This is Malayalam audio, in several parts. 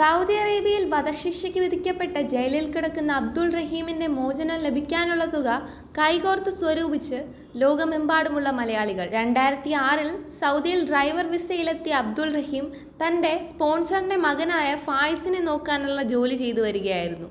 സൗദി അറേബ്യയിൽ വധശിക്ഷയ്ക്ക് വിധിക്കപ്പെട്ട ജയിലിൽ കിടക്കുന്ന അബ്ദുൾ റഹീമിന്റെ മോചനം ലഭിക്കാനുള്ള തുക കൈകോർത്ത് സ്വരൂപിച്ച് ലോകമെമ്പാടുമുള്ള മലയാളികൾ. രണ്ടായിരത്തി ആറിൽ സൗദിയിൽ ഡ്രൈവർ വിസയിലെത്തിയ അബ്ദുൾ റഹീം തന്റെ സ്പോൺസറിന്റെ മകനായ ഫായിസിനെ നോക്കാനുള്ള ജോലി ചെയ്തു വരികയായിരുന്നു.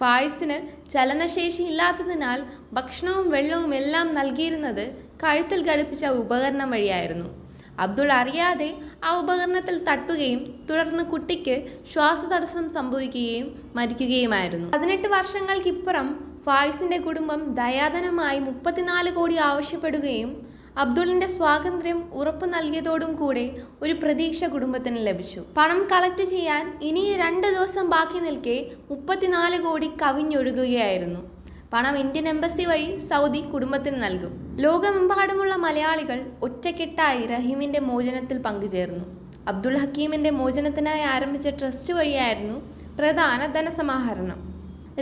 ഫായിസിന് ചലനശേഷി ഇല്ലാത്തതിനാൽ ഭക്ഷണവും വെള്ളവും എല്ലാം നൽകിയിരുന്നത് കഴുത്തിൽ ഘടിപ്പിച്ച ഉപകരണം വഴിയായിരുന്നു. അബ്ദുൾ അറിയാതെ ആ ഉപകരണത്തിൽ തട്ടുകയും തുടർന്ന് കുട്ടിക്ക് ശ്വാസതടസ്സം സംഭവിക്കുകയും മരിക്കുകയുമായിരുന്നു. പതിനെട്ട് വർഷങ്ങൾക്കിപ്പുറം ഫായിസിന്റെ കുടുംബം ദയാധനമായി മുപ്പത്തിനാല് കോടി ആവശ്യപ്പെടുകയും അബ്ദുളിന്റെ സ്വാതന്ത്ര്യം ഉറപ്പു നൽകിയതോടും കൂടെ ഒരു പ്രതീക്ഷ കുടുംബത്തിന് ലഭിച്ചു. പണം കളക്ട് ചെയ്യാൻ ഇനി രണ്ട് ദിവസം ബാക്കി നിൽക്കെ മുപ്പത്തിനാല് കോടി കവിഞ്ഞൊഴുകുകയായിരുന്നു. പണം ഇന്ത്യൻ എംബസി വഴി സൗദി കുടുംബത്തിന് നൽകും. ലോകമെമ്പാടുമുള്ള മലയാളികൾ ഒറ്റക്കെട്ടായി റഹീമിന്റെ മോചനത്തിൽ പങ്കുചേർന്നു. അബ്ദുൾ ഹക്കീമിന്റെ മോചനത്തിനായി ആരംഭിച്ച ട്രസ്റ്റ് വഴിയായിരുന്നു പ്രധാന ധനസമാഹരണം.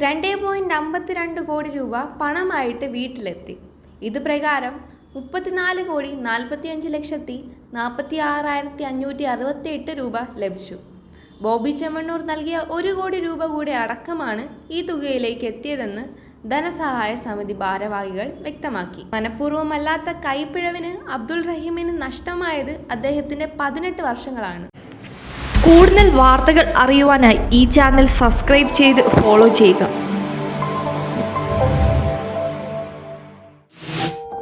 രണ്ടേ പോയിന്റ് അമ്പത്തിരണ്ട് കോടി രൂപ പണമായിട്ട് വീട്ടിലെത്തി. ഇത് പ്രകാരം മുപ്പത്തിനാല് കോടി നാൽപ്പത്തിയഞ്ച് ലക്ഷത്തി നാൽപ്പത്തി ആറായിരത്തി അഞ്ഞൂറ്റി അറുപത്തി എട്ട് രൂപ ലഭിച്ചു. ബോബി ചെമ്മണ്ണൂർ നൽകിയ ഒരു കോടി രൂപ കൂടി അടക്കമാണ് ഈ തുകയിലേക്ക് എത്തിയതെന്ന് ധനസഹായ സമിതി ഭാരവാഹികൾ വ്യക്തമാക്കി. മനഃപൂർവമല്ലാത്ത കൈപ്പിഴവിന് അബ്ദുൾ റഹീമിന് നഷ്ടമായത് അദ്ദേഹത്തിന്റെ പതിനെട്ട് വർഷങ്ങളാണ്. കൂടുതൽ വാർത്തകൾ അറിയുവാനായി ഈ ചാനൽ സബ്സ്ക്രൈബ് ചെയ്ത് ഫോളോ ചെയ്യുക.